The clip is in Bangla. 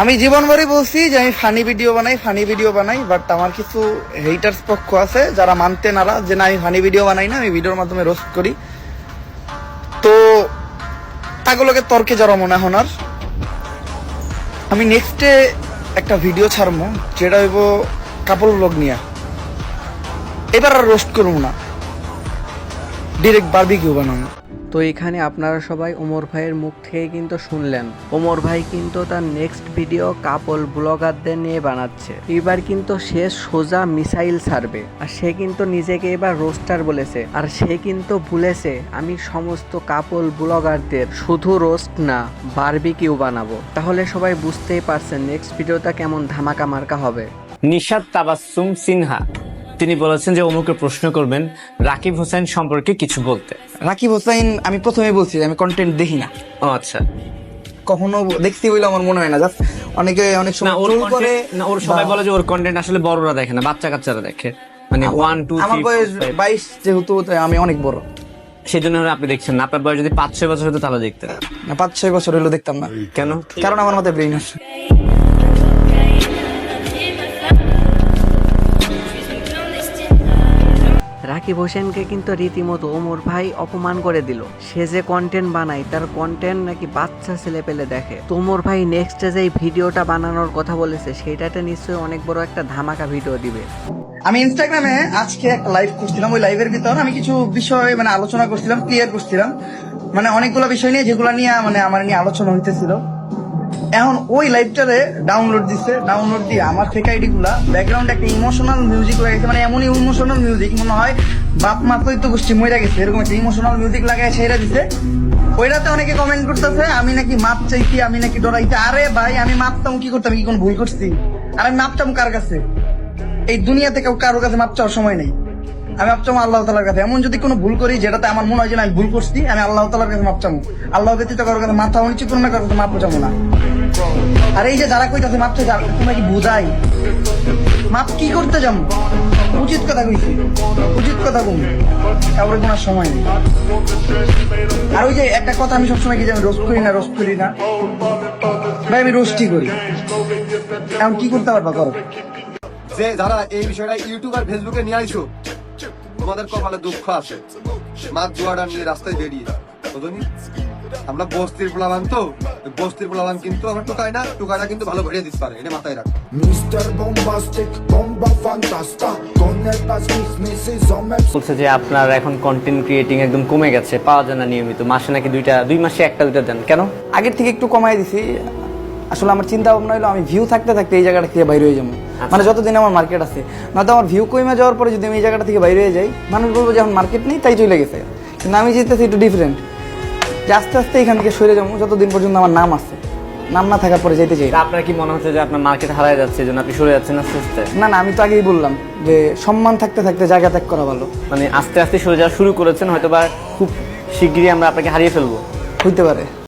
আমি জীবনভরই বলছি যে আমি ফানি ভিডিও বানাই ফানি ভিডিও বানাই বাট আমার কিছু হেটার্স পক্ষ আছে যারা মানতে নারা যে না, আমি ফানি ভিডিও বানাই না, আমি ভিডিওর মাধ্যমে রোস্ট করি। তো তাগুলোকে তর্কে যারা মনে হনার আমি নেক্সটে একটা ভিডিও ছাড়বো, যেটা হইব কাপড় ব্লগ নিয়ে। এবার আর রোস্ট করব না। ডিরেক্ট বারবিকিউ বানাবো। তো এখানে আপনারা সবাই ওমর ভাইয়ের মুখ থেকে কিন্তু শুনলেন। ওমর ভাই কিন্তু তার নেক্সট ভিডিও কাপল ব্লগারদের নিয়ে বানাচ্ছে। এবার কিন্তু সে সোজা মিসাইল ছাড়বে। আর সে কিন্তু নিজেকে এবার রোস্টার বলেছে। আর সে কিন্তু বলেছে, আমি সমস্ত কাপল ব্লগারদের শুধু রোস্ট না বারবিকিউ বানাবো। তাহলে সবাই বুঝতেই পারছেন নেক্সট ভিডিওটা কেমন ধামাকা মার্কা হবে। নিশাদ তাবাসসুম সিনহা। তিনি বলেছেন যে অমুকে প্রশ্ন করবেন রাকিব হোসেন সম্পর্কে কিছু বলতে। রাকিব হোসাইন আমি প্রথমে বলছি যে আমি কন্টেন্ট দেখি না। ও আচ্ছা। কখনো দেখতে বলে আমার মনে হয় না জাস্ট অনেকে অনেক না সময় ওর troll করে content- না ওর সবাই বা- বলে যে ওর কন্টেন্ট আসলে বড়রা দেখে না বাচ্চা কাচ্চারা দেখে। মানে ওয়ান টু আমার বয়স বাইশ যেহেতু তাই আমি অনেক বড়। সেই জন্য আপনি দেখছেন না আপনার বয়স যদি পাঁচ ছয় বছর হতো তাহলে দেখতেন। না পাঁচ ছয় বছর হলো দেখতাম না। কেন? কারণ আমার মাথায় ব্রেইন আছে। রাকিব হোসেনকে কিন্তু রীতিমতো ওমর ভাই অপমান করে দিল। সে যে কন্টেন্ট বানায়, তার কন্টেন্ট নাকি বাচ্চা ছেলে পেলে দেখে। তো ওমর ভাই নেক্সট যে ভিডিওটা বানানোর কথা বলেছে সেটাতে নিশ্চয়ই অনেক বড় একটা ধামাকা ভিডিও দিবে। আমি ইনস্টাগ্রামে আজকে একটা লাইভ করছিলাম, ওই লাইভের ভিতর আমি কিছু বিষয় মানে আলোচনা করছিলাম ক্লিয়ার করছিলাম। মানে অনেকগুলো বিষয় নিয়ে যেগুলো নিয়ে মানে আমার নিয়ে আলোচনা হইতেছিল। এখন ওই লাইভটারে ডাউনলোড দিছে ডাউনলোড দিয়ে আমার ফেক আইডি গুলা ব্যাকগ্রাউন্ডে একটা ইমোশনাল মিউজিক লাগাইছে মানে এমনই ইমোশনাল মিউজিক মনে হয় বাপ মা তো গোষ্ঠী মরে গেছে, এরকম একটা ইমোশনাল মিউজিক লাগাই সেটা দিছে। ওইটাতে অনেকে কমেন্ট করতেছে, আমি নাকি মাপ চাইছি, আমি নাকি ডরাইছি, আরে ভাই, আমি মাপতাম কি করতাম, কি কোন ভুল করছি? আর আমি মাপতাম কার কাছে? এই দুনিয়াতে কারোর কাছে মাপ চাওয়ার সময় নেই। আমি মাপ আল্লাহ তালার কাছে। এমন যদি কোনো ভুল করি, যেটাতে আমার মনে হয় যে আমি ভুল করছি, আমি আল্লাহ তালার কাছে মাপ আল্লাহ ব্যতীত কারোর কাছে মাথা উনিচ্ছি কোনো না কাছে মাপ চাবো না। আর এই যে যারা কইতাছে মাপ চাইছে তোমরা কি বুঝাই? মাপ কি করতে যাব? উচিত কথা কইছি। উচিত কথা কম কাউরে কোনো সময় নেই। আর ওই যে একটা কথা আমি সবসময় কি যে আমি রোস্ট করি না, রোস্ট করি না? ভাই, আমি রোস্টই করি। এখন কি করতে পারবা করো? যে, যারা এই বিষয়টা ইউটিউব আর ফেসবুকে নিয়ে আইছো তোমাদের কপালে দুঃখ আছে। মাছ জোয়ারা নিয়ে রাস্তায় বেরিয়ে বুঝলি আমরা বস্তির প্লাবান তো বস্তির প্লাবান কিন্তু আমরা টুকাই না টুকাইটা কিন্তু ভালো ভরিয়ে দিতে পারে এটা মাথায় রাখ। Con el pastis, Mrs. বলছে যে আপনার এখন কন্টেন্ট ক্রিয়েটিং একদম কমে গেছে পাওয়া যায় না নিয়মিত। মাসে নাকি দুইটা দুই মাসে একটা দুইটা দেন। কেন? আগের থেকে একটু কমাই দিছি। আসলে আমার চিন্তা ভাবনা হলো আমি ভিউ থাকতে থাকতে এই জায়গাটা থেকে বাইরে হয়ে যাব। মানে যতদিন আমার মার্কেট আছে নয়তো আমার ভিউ কমে যাওয়ার পরে যদি আমি এই জায়গাটা থেকে বাইরে হয়ে যাই মানুষ বলব যে এখন মার্কেট নেই তাই চলে গেছে। কিন্তু আমি যেতেছি একটু ডিফারেন্ট যে আস্তে আস্তে এখান থেকে সরে যাব যতদিন পর্যন্ত আমার নাম আছে। নাম না থাকার পরে যেতে চাই। আপনার কি মনে হচ্ছে যে আপনার মার্কেট হারায় যাচ্ছে জন্য আপনি সরে যাচ্ছেন আস্তে আস্তে? না না আমি তো আগেই বললাম যে সম্মান থাকতে থাকতে জায়গা ত্যাগ করা ভালো। মানে আস্তে আস্তে সরে যাওয়া শুরু করেছেন হয়তো বা খুব শিগগিরই আমরা আপনাকে হারিয়ে ফেলব। হইতে পারে।